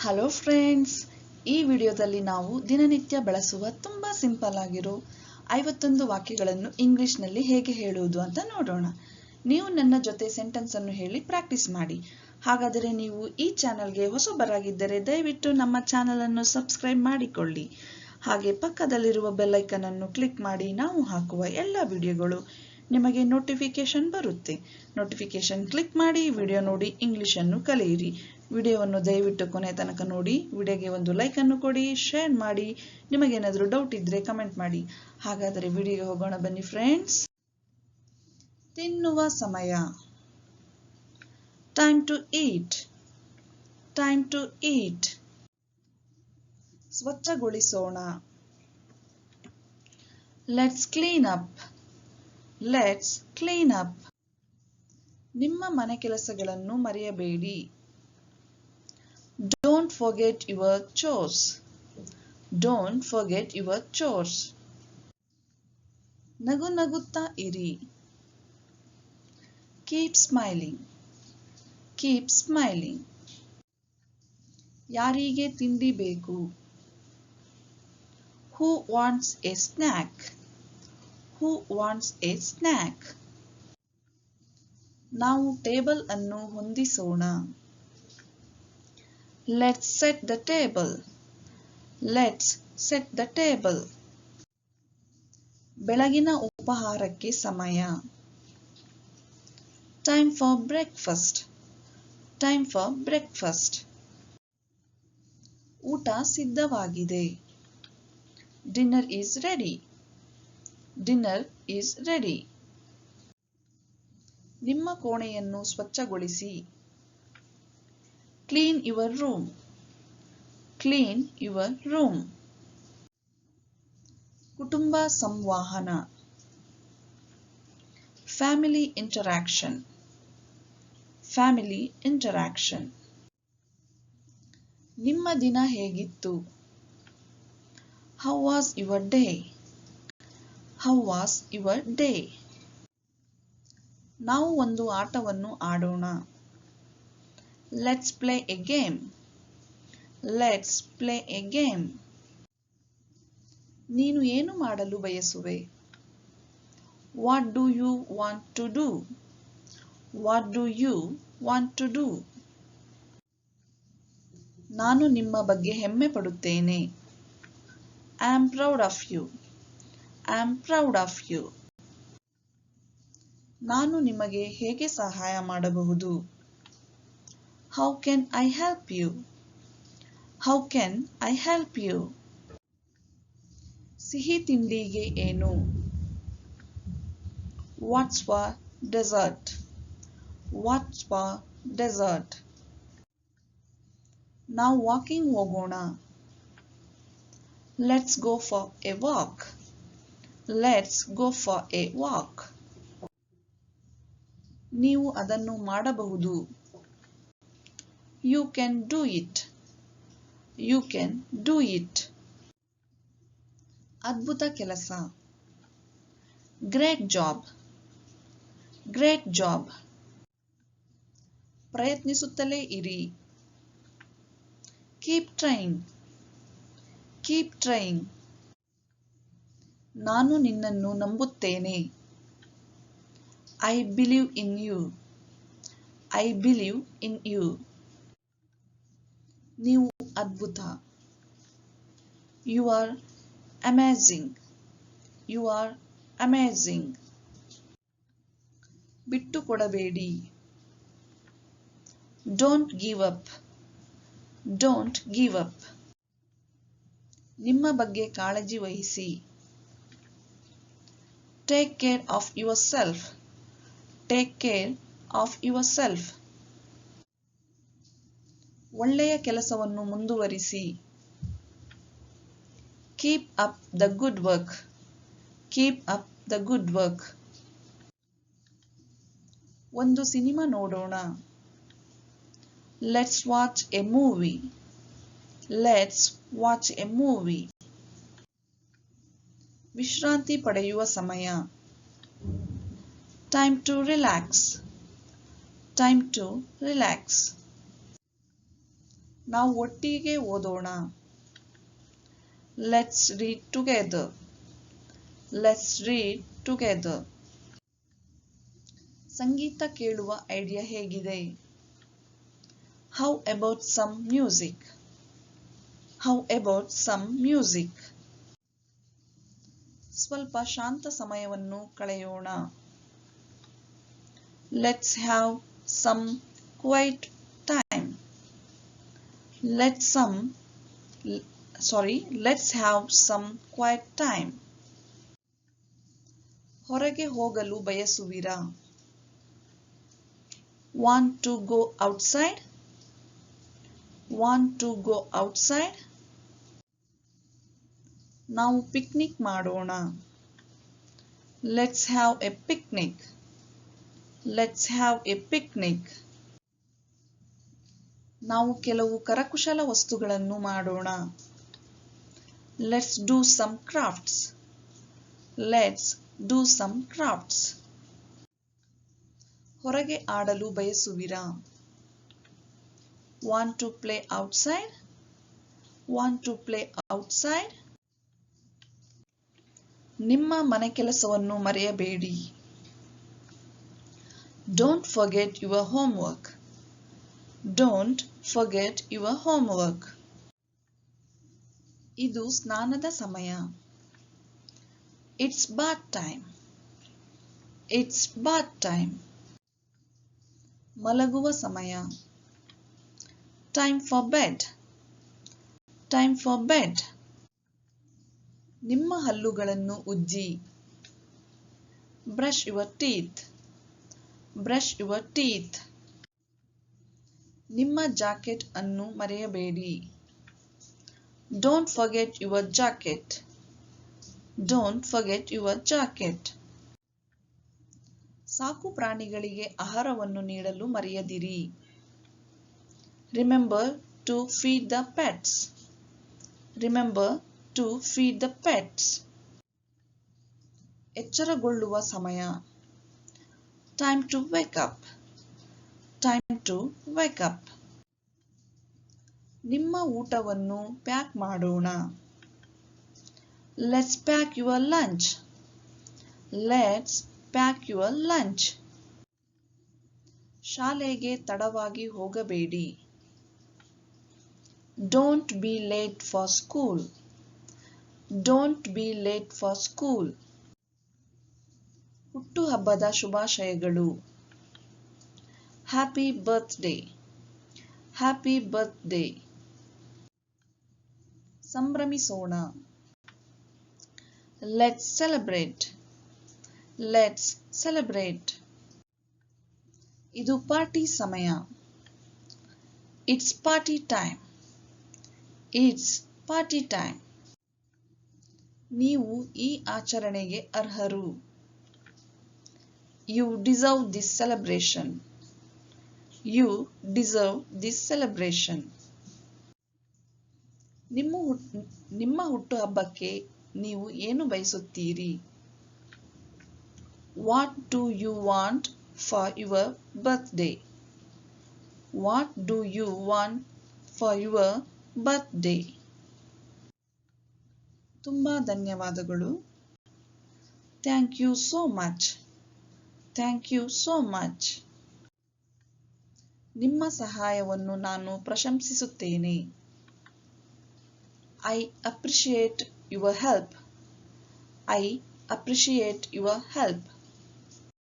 Hello friends ಈ ವಿಡಿಯೋದಲ್ಲಿ ನಾವು ದಿನನಿತ್ಯ ಬಳಸುವ ತುಂಬ ಸಿಂಪಲ್ ಆಗಿರೋ ಐವತ್ತೊಂದು ವಾಕ್ಯಗಳನ್ನು ಇಂಗ್ಲಿಷ್ನಲ್ಲಿ ಹೇಗೆ ಹೇಳುವುದು ಅಂತ ನೋಡೋಣ. ನೀವು ನನ್ನ ಜೊತೆ ಸೆಂಟೆನ್ಸ್ ಅನ್ನು ಹೇಳಿ ಪ್ರಾಕ್ಟೀಸ್ ಮಾಡಿ. ಹಾಗಾದರೆ ನೀವು ಈ ಚಾನಲ್ಗೆ ಹೊಸಬರಾಗಿದ್ದರೆ ದಯವಿಟ್ಟು ನಮ್ಮ ಚಾನಲ್ ಅನ್ನು ಸಬ್ಸ್ಕ್ರೈಬ್ ಮಾಡಿಕೊಳ್ಳಿ. ಹಾಗೆ ಪಕ್ಕದಲ್ಲಿರುವ ಬೆಲ್ಲೈಕನ್ ಅನ್ನು ಕ್ಲಿಕ್ ಮಾಡಿ ನಾವು ಹಾಕುವ ಎಲ್ಲ ವಿಡಿಯೋಗಳು ನಿಮಗೆ ನೋಟಿಫಿಕೇಶನ್ ಬರುತ್ತೆ. ನೋಟಿಫಿಕೇಶನ್ ಕ್ಲಿಕ್ ಮಾಡಿ ವಿಡಿಯೋ ನೋಡಿ ಇಂಗ್ಲಿಷನ್ನು ಕಲಿಯಿರಿ. ವಿಡಿಯೋವನ್ನು ದಯವಿಟ್ಟು ಕೊನೆ ತನಕ ನೋಡಿ. ವಿಡಿಯೋಗೆ ಒಂದು ಲೈಕ್ ಅನ್ನು ಕೊಡಿ ಶೇರ್ ಮಾಡಿ. ನಿಮಗೇನಾದರೂ ಡೌಟ್ ಇದ್ದರೆ ಕಮೆಂಟ್ ಮಾಡಿ. ಹಾಗಾದರೆ ವಿಡಿಯೋಗೆ ಹೋಗೋಣ ಬನ್ನಿ ಫ್ರೆಂಡ್ಸ್ ತಿನ್ನುವ ಸಮಯ. Time to eat time to eat ಸ್ವಚ್ಛಗೊಳಿಸೋಣ. Let's clean up let's clean up ನಿಮ್ಮ ಮನೆ ಕೆಲಸಗಳನ್ನು ಮರೆಯಬೇಡಿ. Don't forget your chores don't forget your chores ನಗು ನಗುತ್ತಾ ಇರಿ ಕೀಪ್ ಸ್ಮೈಲಿಂಗ್ ಕೀಪ್ ಸ್ಮೈಲಿಂಗ್ ಯಾರಿಗೆ ತಿಂಡಿ ಬೇಕು? Who wants a snack who wants a snack ನಾವು ಟೇಬಲ್ ಅನ್ನು ಹೊಂದಿಸೋಣ. Let's set the table let's set the table ಬೆಳಗಿನ ಉಪಹಾರಕ್ಕೆ ಸಮಯ. Time for breakfast time for breakfast ಊಟ ಸಿದ್ಧವಾಗಿದೆ. Dinner is ready dinner is ready ನಿಮ್ಮ ಕೋಣೆಯನ್ನು ಸ್ವಚ್ಛಗೊಳಿಸಿ. Clean your room clean your room ಕುಟುಂಬ ಸಂವಹನ ಫ್ಯಾಮಿಲಿ ಇಂಟರಾಕ್ಷನ್ ಫ್ಯಾಮಿಲಿ ಇಂಟರಾಕ್ಷನ್ ನಿಮ್ಮ ದಿನ ಹೇಗಿತ್ತು how was your day how was your day ನಾವು ಒಂದು ಆಟವನ್ನು ಆಡೋಣ let's play a game let's play a game ನೀನು ಏನು ಮಾಡಲು ಬಯಸುವೆ? What do you want to do what do you want to do ನಾನು ನಿಮ್ಮ ಬಗ್ಗೆ ಹೆಮ್ಮೆ ಪಡುತ್ತೇನೆ. I am proud of you I am proud of you ನಾನು ನಿಮಗೆ ಹೇಗೆ ಸಹಾಯ ಮಾಡಬಹುದು? How can I help you? How can I help you? ಸಿಹಿ ತಿಂಡಿಗೆ ಏನು? What's for dessert what's for dessert ನಾವು ವಾಕಿಂಗ್ ಹೋಗೋಣ. Let's go for a walk let's go for a walk ನೀವು ಅದನ್ನು ಮಾಡಬಹುದು. You can do it you can do it ಅದ್ಭುತ ಕೆಲಸ. ಗ್ರೇಟ್ ಜಾಬ್ ಗ್ರೇಟ್ ಜಾಬ್ ಪ್ರಯತ್ನಿಸುತ್ತಲೇ ಇರಿ. ಕೀಪ್ ಟ್ರೈನ್ ಕೀಪ್ ಟ್ರೈನ್ ನಾನು ನಿನ್ನನ್ನು ನಂಬುತ್ತೇನೆ. I believe in you I believe in you ನೀವು ಅದ್ಭುತ. You are amazing you are amazing ಬಿಟ್ಟು ಕೊಡಬೇಡಿ. Don't give up don't give up ನಿಮ್ಮ ಬಗ್ಗೆ ಕಾಳಜಿ ವಹಿಸಿ. Take care of yourself take care of yourself ಒಳ್ಳೆಯ ಕೆಲಸವನ್ನು ಮುಂದುವರಿಸಿ. Keep up the good work keep up the good work ಒಂದು ಸಿನಿಮಾ ನೋಡೋಣ. Let's watch a movie let's watch a movie ವಿಶ್ರಾಂತಿ ಪಡೆಯುವ ಸಮಯ. Time to relax time to relax ನಾವು ಒಟ್ಟಿಗೆ ಓದೋಣ. Let's read together let's read together ಸಂಗೀತ ಕೇಳುವ idea ಹೇಗಿದೆ? How about some music how about some music ಸ್ವಲ್ಪ ಶಾಂತ ಸಮಯವನ್ನು ಕಳೆಯೋಣ. Let's have some quiet let's some sorry let's have some quiet time ಹೊರಗೆ ಹೋಗಲು ಬಯಸುವಿರಾ want to go outside want to go outside ನಾವು picnic ಮಾಡೋಣ let's have a picnic let's have a picnic ನಾವು ಕೆಲವು ಕರಕುಶಲ ವಸ್ತುಗಳನ್ನು ಮಾಡೋಣ. Let's do some crafts let's do some crafts ಹೊರಗೆ ಆಡಲು ಬಯಸುವಿರಾ? Want to play outside want to play outside ನಿಮ್ಮ ಮನೆ ಕೆಲಸವನ್ನು ಮರೆಯಬೇಡಿ. Don't forget your homework don't forget your homework ಇದು ಸ್ನಾನದ ಸಮಯ. It's bath time it's bath time ಮಲಗುವ ಸಮಯ. Time for bed time for bed ನಿಮ್ಮ ಹಲ್ಲುಗಳನ್ನು ಉಜ್ಜಿ. Brush your teeth brush your teeth ನಿಮ್ಮ ಜಾಕೆಟ್ ಅನ್ನು ಮರೆಯಬೇಡಿ. Don't forget your jacket don't forget your jacket ಸಾಕು ಪ್ರಾಣಿಗಳಿಗೆ ಆಹಾರವನ್ನು ನೀಡಲು ಮರೆಯದಿರಿ. Remember to feed the pets remember to feed the pets ಎಚ್ಚರಗೊಳ್ಳುವ ಸಮಯ. Time to wake up time to up. ನಿಮ್ಮ ಊಟವನ್ನು ಪ್ಯಾಕ್ ಮಾಡೋಣ. Let's pack your lunch let's pack your lunch ಶಾಲೆಗೆ ತಡವಾಗಿ ಹೋಗಬೇಡಿ. Don't be late for school don't be late for school ಹುಟ್ಟುಹಬ್ಬದ ಶುಭಾಶಯಗಳು. Happy birthday happy birthday ಸಂಭ್ರಮಿಸೋಣ ಲೆಟ್ಸ್ ಸೆಲೆಬ್ರೇಟ್ ಲೆಟ್ಸ್ ಸೆಲೆಬ್ರೇಟ್ ಇದು ಪಾರ್ಟಿ ಸಮಯ it's party time it's party time ನೀವು ಈ ಆಚರಣೆಗೆ ಅರ್ಹರು you deserve this celebration you deserve this celebration ನಿಮ್ಮ ನಿಮ್ಮ ಹುಟ್ಟುಹಬ್ಬಕ್ಕೆ ನೀವು ಏನು ಬಯಸುತ್ತೀರಿ? What do you want for your birthday what do you want for your birthday ತುಂಬ ಧನ್ಯವಾದಗಳು. Thank you so much thank you so much ನಿಮ್ಮ ಸಹಾಯವನ್ನು ನಾನು ಪ್ರಶಂಸಿಸುತ್ತೇನೆ. I appreciate your help I appreciate your help